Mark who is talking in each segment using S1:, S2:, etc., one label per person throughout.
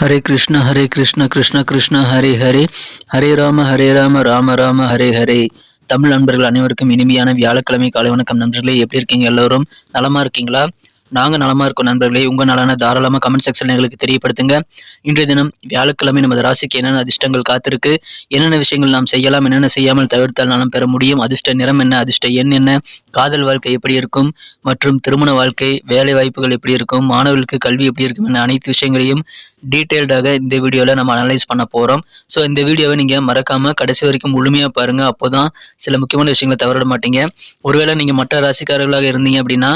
S1: ஹரே கிருஷ்ண ஹரே கிருஷ்ண கிருஷ்ண கிருஷ்ண ஹரே ஹரே. ஹரே ராம ஹரே ராம ராம ராம ஹரே ஹரே. தமிழ் நண்பர்கள் அனைவருக்கும் இனிமையான வியாழக்கிழமை காலை வணக்கம் நண்பர்களே. எப்படி இருக்கீங்க எல்லோரும்? நலமா இருக்கீங்களா? நாங்கள் நலமா இருக்கோம் நண்பர்களே. உங்க நலான தாராளமாக கமெண்ட் செக்ஷன் எங்களுக்கு தெரியப்படுத்துங்க. இன்றைய தினம் வியாழக்கிழமை நமது ராசிக்கு என்னென்ன அதிர்ஷ்டங்கள் காத்திருக்கு? என்னென்ன விஷயங்கள் நாம் செய்யலாம்? என்னென்ன செய்யாமல் தவிர்த்தால் நலம் பெற முடியும்? அதிர்ஷ்ட நிறம் என்ன? அதிர்ஷ்ட எண் என்ன? காதல் வாழ்க்கை எப்படி இருக்கும்? மற்றும் திருமண வாழ்க்கை வேலை வாய்ப்புகள் எப்படி இருக்கும்? மாணவர்களுக்கு கல்வி எப்படி இருக்கும்? என அனைத்து விஷயங்களையும் டீட்டெயில்டாக இந்த வீடியோவில் நம்ம அனலைஸ் பண்ண போகிறோம் ஸோ இந்த வீடியோவை நீங்கள் மறக்காமல் கடைசி வரைக்கும் முழுமையாக பாருங்கள் அப்போ தான் சில முக்கியமான விஷயங்களை தவறிட மாட்டீங்க. ஒருவேளை நீங்கள் மற்ற ராசிக்காரர்களாக இருந்தீங்க அப்படின்னா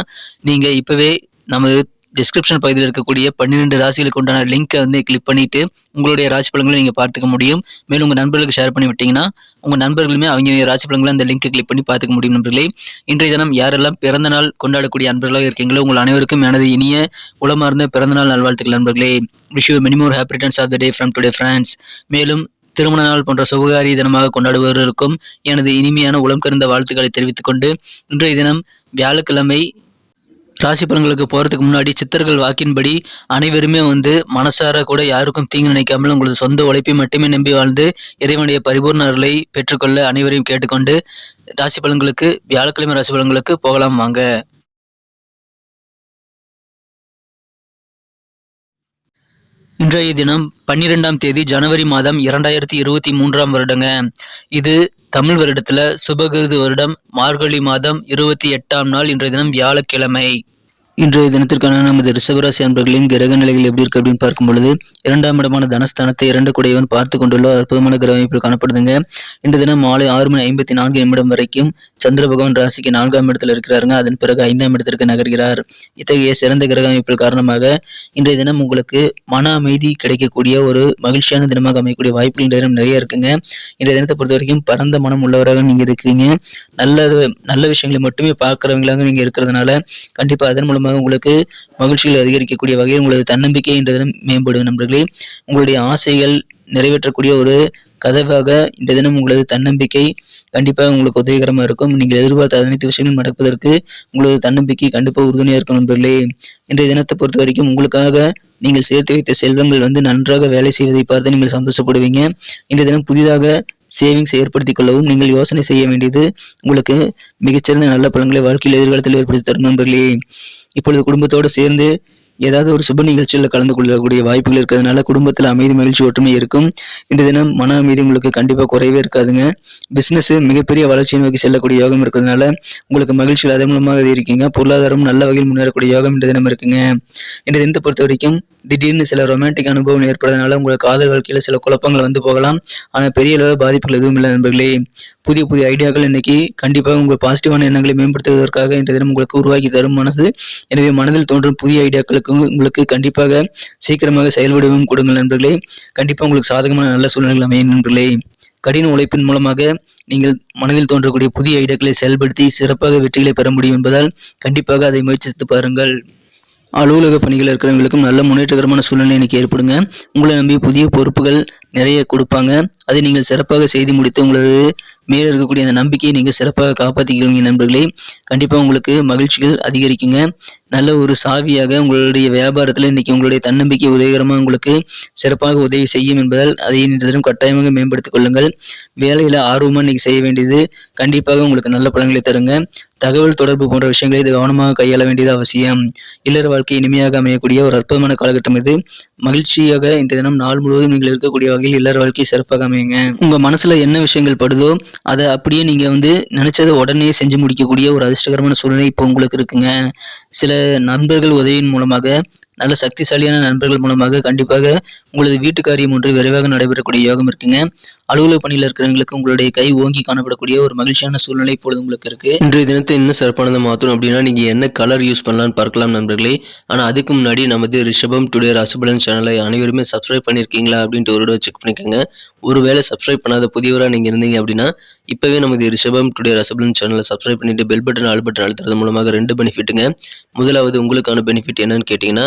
S1: நீங்கள் இப்போவே நமது டிஸ்கிரிப்ஷன் பகுதியில் இருக்கக்கூடிய பன்னிரெண்டு ராசிகளுக்கு உண்டான லிங்கை வந்து கிளிக் பண்ணிட்டு உங்களுடைய ராசி பலன்களை நீங்கள் பார்த்துக்க முடியும். மேலும் உங்கள் நண்பர்களுக்கு ஷேர் பண்ணி விட்டீங்கன்னா உங்கள் நண்பர்களுமே அவங்க ராசி பலன்களை அந்த லிங்கை கிளிக் பண்ணி பார்த்துக்க முடியும் நண்பர்களே. இன்றைய தினம் யாரெல்லாம் பிறந்த நாள் கொண்டாடக்கூடிய அன்பர்களாக இருக்கீங்களோ உங்கள் அனைவருக்கும் எனது இனிய உளமார்ந்த பிறந்தநாள் நல்வாழ்த்துக்கள் நண்பர்களே. Wish you many happy returns of the day from today France மேலும் திருமண நாள் போன்ற சுபகாரிய தினமாக கொண்டாடுபவர்களுக்கும் எனது இனிமையான உளம் கருந்த வாழ்த்துக்களை தெரிவித்துக் கொண்டு இன்றைய தினம் வியாழக்கிழமை ராசி பலன்களுக்கு போகிறதுக்கு முன்னாடி சித்தர்கள் வாக்கின்படி அனைவருமே வந்து மனசார கூட யாருக்கும் தீங்கு நினைக்காமல் உங்களது சொந்த உழைப்பை மட்டுமே நம்பி வாழ்ந்து இறைவனுடைய பரிபூர்ணர்களை பெற்றுக்கொள்ள அனைவரையும் கேட்டுக்கொண்டு ராசி பலன்களுக்கு வியாழக்கிழமை ராசி பலன்களுக்கு போகலாம் வாங்க. இன்றைய தினம் பன்னிரெண்டாம் தேதி ஜனவரி மாதம் இரண்டாயிரத்தி இருபத்தி மூன்றாம் வருடங்க. இது தமிழ் வருடத்துல சுபகிருது வருடம் மார்கழி மாதம் இருபத்தி எட்டாம் நாள் இன்றைய தினம் வியாழக்கிழமை. இன்றைய தினத்திற்கான நமது ரிஷபராசி அன்பர்களின் கிரக நிலைகள் எப்படி இருக்கு அப்படின்னு பார்க்கும் பொழுது இரண்டாம் இடமான தனஸ்தானத்தை இரண்டு குடையவன் பார்த்து கொண்டுள்ள அற்புதமான கிரக அமைப்பில் காணப்படுதுங்க. இன்று தினம் மாலை ஆறு மணி ஐம்பத்தி நான்கு நிமிடம் வரைக்கும் சந்திர பகவான் ராசிக்கு நான்காம் இடத்துல இருக்கிறாருங்க. அதன் பிறகு ஐந்தாம் இடத்திற்கு நகர்கிறார். இத்தகைய சிறந்த கிரக அமைப்பில் காரணமாக இன்றைய தினம் உங்களுக்கு மன அமைதி கிடைக்கக்கூடிய ஒரு மகிழ்ச்சியான தினமாக அமையக்கூடிய வாய்ப்புகள் இன்றைய தினம் நிறைய இருக்குங்க. இன்றைய தினத்தை பொறுத்த வரைக்கும் பரந்த மனம் உள்ளவராக நீங்க இருக்கீங்க. நல்ல நல்ல விஷயங்களை மட்டுமே பார்க்குறவங்களாக நீங்க இருக்கிறதுனால கண்டிப்பா அதன் மூலமாக உங்களுக்கு மகிழ்ச்சிகள் அதிகரிக்கக்கூடிய வகையில் உங்களது தன்னம்பிக்கை இன்றைய தினம் மேம்படும் நண்பர்களே. உங்களுடைய ஆசைகள் நிறைவேற்றக்கூடிய ஒரு கதவாக இந்த தினம் உங்களது தன்னம்பிக்கை கண்டிப்பாக உங்களுக்கு உதவிகரமாக இருக்கும். நீங்கள் எதிர்பார்த்த அனைத்து விஷயங்களும் நடப்பதற்கு உங்களது தன்னம்பிக்கை கண்டிப்பாக உறுதுணையாக இருக்கும் நண்பர்களே. இன்றைய தினத்தை பொறுத்த வரைக்கும் உங்களுக்காக நீங்கள் சேர்த்து வைத்த செல்வங்கள் வந்து நன்றாக வேலை செய்வதை பார்த்து நீங்கள் சந்தோஷப்படுவீங்க. இன்றைய தினம் புதிதாக சேவிங்ஸ் ஏற்படுத்திக் கொள்ளவும் நீங்கள் யோசனை செய்ய வேண்டியது உங்களுக்கு மிகச்சிறந்த நல்ல பலன்களை வாழ்க்கையில் எதிர்காலத்தில் ஏற்படுத்தி தரும் நண்பர்களே. இப்பொழுது குடும்பத்தோடு சேர்ந்து ஏதாவது ஒரு சுப நிகழ்ச்சியில் கலந்து கொள்ளக்கூடிய வாய்ப்புகள் இருக்கிறதுனால குடும்பத்தில் அமைதி மகிழ்ச்சி ஒற்றுமை இருக்கும். இந்த தினம் மன அமைதி உங்களுக்கு கண்டிப்பாக குறைவே இருக்காதுங்க. பிஸ்னஸ் மிகப்பெரிய வளர்ச்சியை நோக்கி செல்லக்கூடிய யோகம் இருக்கிறதுனால உங்களுக்கு மகிழ்ச்சியில் அதன் மூலமாக இருக்கீங்க. பொருளாதாரம் நல்ல வகையில் முன்னேறக்கூடிய யோகம் இந்த தினம் இருக்குங்க. இந்த தினத்தை பொறுத்த வரைக்கும் திடீர்னு சில ரொமான்டிக் அனுபவம் ஏற்படுறதுனால உங்களுக்கு காதல் வாழ்க்கையில் சில குழப்பங்கள் வந்து போகலாம். ஆனால் பெரிய அளவு பாதிப்புகள் எதுவும் இல்லை நண்பர்களே. புதிய புதிய ஐடியாக்கள் இன்னைக்கு கண்டிப்பாக உங்கள் பாசிட்டிவான எண்ணங்களை மேம்படுத்துவதற்காக இன்றைய தினம் உங்களுக்கு உருவாக்கி தரும் மனசு. எனவே மனதில் தோன்றும் புதிய ஐடியாக்களுக்கு உங்களுக்கு கண்டிப்பாக சீக்கிரமாக செயல்படவும் கொடுங்கள் நண்பர்களே. கண்டிப்பாக உங்களுக்கு சாதகமான நல்ல சூழ்நிலைகள் அமையும் நண்பர்களே. கடின உழைப்பின் மூலமாக நீங்கள் மனதில் தோன்றக்கூடிய புதிய ஐடியாக்களை செயல்படுத்தி சிறப்பாக வெற்றிகளை பெற முடியும் என்பதால் கண்டிப்பாக அதை முயற்சித்து பாருங்கள். அலுவலக பணிகள் இருக்கிறவங்களுக்கும் நல்ல முன்னேற்றகரமான சூழ்நிலை எனக்கு ஏற்படுங்க. உங்களை நம்பி புதிய பொறுப்புகள் நிறைய கொடுப்பாங்க. அதை நீங்கள் சிறப்பாக செய்து முடித்து உங்களது மேலே இருக்கக்கூடிய அந்த நம்பிக்கையை நீங்கள் சிறப்பாக காப்பாற்றிக்கிறீங்க நண்பர்களே. கண்டிப்பாக உங்களுக்கு மகிழ்ச்சிகள் அதிகரிக்குங்க. நல்ல ஒரு சாவியாக உங்களுடைய வியாபாரத்தில் இன்னைக்கு உங்களுடைய தன்னம்பிக்கை உதவிகரமாக உங்களுக்கு சிறப்பாக உதவி செய்யும் என்பதால் அதை இன்றைய கட்டாயமாக மேம்படுத்திக் கொள்ளுங்கள். வேலையில் ஆர்வமாக இன்னைக்கு செய்ய வேண்டியது கண்டிப்பாக உங்களுக்கு நல்ல பலன்களை தருங்க. தகவல் தொடர்பு போன்ற விஷயங்களை இது கவனமாக கையாள வேண்டியது அவசியம். இல்லற வாழ்க்கை இனிமையாக அமையக்கூடிய ஒரு அற்புதமான காலகட்டம் இது. மகிழ்ச்சியாக இன்றைய தினம் நாள் முழுவதும் நீங்கள் இருக்கக்கூடிய வகையில் இல்லற வாழ்க்கை சிறப்பாக அமையுங்க உங்க மனசுல என்ன விஷயங்கள் படுதோ அதை அப்படியே நீங்க வந்து நினைச்சதை உடனே செஞ்சு முடிக்கக்கூடிய ஒரு அதிர்ஷ்டகரமான சூழ்நிலை இப்போ உங்களுக்கு இருக்குங்க. சில நண்பர்கள் உதவியின் மூலமாக நல்ல சக்திசாலியான நண்பர்கள் மூலமாக கண்டிப்பாக உங்களது வீட்டு காரியம் ஒன்று விரைவாக நடைபெறக்கூடிய யோகம் இருக்குங்க. அலுவலக பணியில் இருக்கிறவங்களுக்கு உங்களுடைய கை ஓங்கி காணப்படக்கூடிய ஒரு மகிழ்ச்சியான சூழ்நிலை இப்பொழுது உங்களுக்கு இருக்கு.
S2: இன்றைய தினத்தை இன்னும் சிறப்பானதை மாற்றணும் அப்படின்னா நீங்கள் என்ன கலர் யூஸ் பண்ணலாம்னு பார்க்கலாம் நண்பர்களே. ஆனால் அதுக்கு முன்னாடி நமது ரிஷபம் டுடே ராசிபலன் சேனலை அனைவருமே சப்ஸ்கிரைப் பண்ணியிருக்கீங்களா அப்படின்ட்டு ஒரு செக் பண்ணிக்கோங்க. ஒருவேளை சப்ஸ்கிரைப் பண்ணாத புதியவராக நீங்கள் இருந்தீங்க அப்படின்னா இப்போவே நமது ரிஷபம் டுடே ரசபலன் சேனலை சப்ஸ்கிரைப் பண்ணிட்டு பெல் பட்டன் ஆல் பட்டன் அழுத்துறது மூலமாக ரெண்டு பெனிஃபிட்டுங்க முதலாவது உங்களுக்கான பெனிஃபிட் என்னன்னு கேட்டிங்கன்னா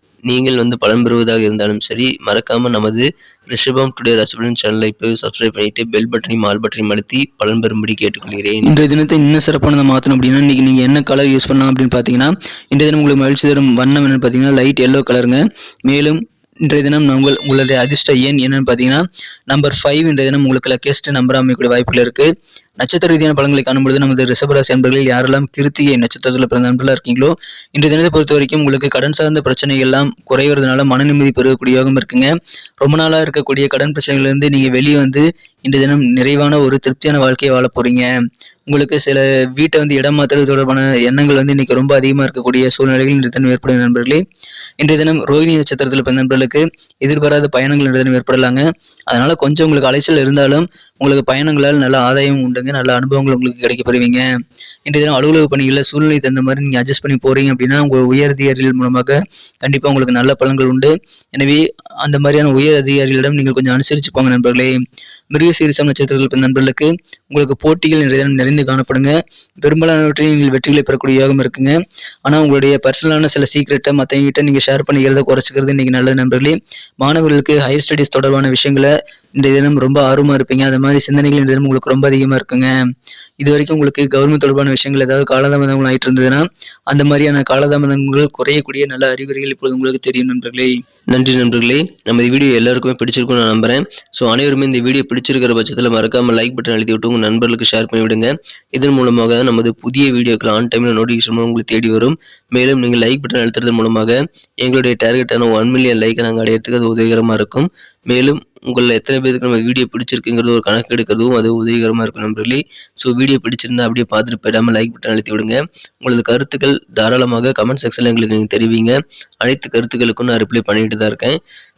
S2: நீங்கள் வந்து பலன் பெறுவதாக இருந்தாலும் சரி மறக்காமல் நமது ரிஷபம் டுடே ரசபலன் சேனலை இப்போ சப்ஸ்கிரைப் பண்ணிட்டு பெல் பட்டனையும் ஆல் பட்டனையும் அழுத்தி பலன் பெறும்படி கேட்டுக்கொள்கிறேன்.
S1: இன்றைய தினத்தை இன்னும் சிறப்பானதை மாற்றணும் அப்படின்னா இன்றைக்கி நீங்கள் என்ன கலர் யூஸ் பண்ணலாம் அப்படின்னு பார்த்தீங்கன்னா இன்றைய தினம் உங்களுக்கு மகிழ்ச்சி தரும் வண்ணம் என்னன்னு பார்த்தீங்கன்னா லைட் எல்லோ கலருங்க மேலும் இன்றைய தினம் உங்கள் உங்களுடைய அதிர்ஷ்ட எண் என்னன்னு பார்த்தீங்கன்னா நம்பர் ஃபைவ் இன்றைய தினம் உங்களுக்கு லக்கெஸ்ட் நம்பர் அமைக்கக்கூடிய வாய்ப்புகள் இருக்குது நட்சத்திர ரீதியான பலன்களை காணும்பொழுது நமது ரிஷபராசி அன்பர்களில் யாரெல்லாம் கிருத்திகை நட்சத்திரத்தில் பிறந்த அன்பர்களாக இருக்கீங்களோ இன்றைய தினத்தை பொறுத்த வரைக்கும் உங்களுக்கு கடன் சார்ந்த பிரச்சனைகள் எல்லாம் குறைவதனால மன நிம்மதி பெறக்கூடிய யோகம் இருக்குங்க. ரொம்ப நாளாக இருக்கக்கூடிய கடன் பிரச்சனைகள்லேருந்து நீங்கள் வெளியே வந்து இன்றைய தினம் நிறைவான ஒரு திருப்தியான வாழ்க்கையை வாழ போறீங்க. உங்களுக்கு சில வீட்டை வந்து இடம் மாற்றுறது தொடர்பான எண்ணங்கள் வந்து இன்னைக்கு ரொம்ப அதிகமாக இருக்கக்கூடிய சூழ்நிலைகள் இன்றைய தினம் ஏற்படும் நண்பர்களே. இன்றைய தினம் ரோஹிணி நட்சத்திரத்தில் பிறந்த நண்பர்களுக்கு எதிர்பாராத பயணங்கள் இன்றைய தினம் ஏற்படலாங்க. அதனால கொஞ்சம் உங்களுக்கு அலைச்சல் இருந்தாலும் உங்களுக்கு பயணங்களால் நல்ல ஆதாயம் உண்டுங்க நல்ல அனுபவங்கள் உங்களுக்கு கிடைக்க பெறுவீங்க இன்றைய தினம் அலுவலக பணிகளில் சூழ்நிலை தகுந்த மாதிரி நீங்கள் அட்ஜஸ்ட் பண்ணி போறீங்க அப்படின்னா உங்கள் உயர் அதிகாரிகள் மூலமாக கண்டிப்பாக உங்களுக்கு நல்ல பலன்கள் உண்டு. எனவே அந்த மாதிரியான உயர் அதிகாரிகளிடம் நீங்கள் கொஞ்சம் அனுசரிச்சு போங்க நண்பர்களே. மிருகசீரிசம் நட்சத்திரத்தில் பிறந்த நண்பர்களுக்கு உங்களுக்கு போட்டிகள் நிறைய நிறைந்து காணப்படுங்க. பெரும்பாலானவற்றில் நீங்கள் வெற்றிகளை பெறக்கூடிய யோகம் இருக்குங்க. ஆனால் உங்களுடைய பர்சனலான சில சீக்கிரட்டை மற்றவங்கிட்ட நீங்கள் ஷேர் பண்ணிக்கிறத குறைச்சிக்கிறது நீங்கள் நல்ல நண்பர்களே. மாணவர்களுக்கு ஹையர் ஸ்டடீஸ் தொடர்பான விஷயங்களை இன்றைய தினம் ரொம்ப ஆர்வமாக இருப்பீங்க. அந்த மாதிரி சிந்தனைகள் இன்றைய தினம் உங்களுக்கு ரொம்ப அதிகமாக இருக்குங்க. இது வரைக்கும் உங்களுக்கு கவர்மெண்ட் தொடர்பான விஷயங்கள் ஏதாவது காலதாமதங்கள் ஆயிட்டு இருந்ததுன்னா அந்த மாதிரியான காலதாமதங்கள் குறையக்கூடிய நல்ல அறிகுறிகள் இப்போது உங்களுக்கு தெரியும் நண்பர்களே.
S2: நன்றி நண்பர்களே. நம்ம இந்த வீடியோ எல்லாருக்குமே பிடிச்சிருக்கும் நான் நம்புறேன். ஸோ அனைவருமே இந்த வீடியோ பிடிச்சிருக்கிற பட்சத்தில் மறக்காம லைக் பட்டன் எழுதி விட்டு உங்கள் நண்பர்களுக்கு ஷேர் பண்ணி விடுங்க. இதன் மூலமாக நமது புதிய வீடியோக்கள் ஆன் டைமில் நோட்டிஃபிகேஷன் உங்களுக்கு தேடி வரும். மேலும் நீங்கள் லைக் பட்டன் அழுத்துறது மூலமாக எங்களுடைய டார்கெட்டான ஒன் மில்லியன் லைக்கை நாங்கள் அடையிறதுக்கு அது உதவிகரமாக இருக்கும். மேலும் உங்களில் எத்தனை பேருக்கு நம்ம வீடியோ பிடிச்சிருக்குங்கிறது ஒரு கணக்கு எடுக்கிறதும் அது உதவிகரமாக இருக்கும் நண்பர்களே. ஸோ வீடியோ பிடிச்சிருந்தா அப்படியே பார்த்துட்டு போயிடாமல் லைக் பட்டன் அழுத்தி விடுங்க. உங்களது கருத்துக்கள் தாராளமாக கமெண்ட் செக்ஷனில் எங்களுக்கு நீங்கள் தெரிவிங்க. அனைத்து கருத்துக்களுக்கும் நான் ரிப்ளை பண்ணிட்டு தான் இருக்கேன்.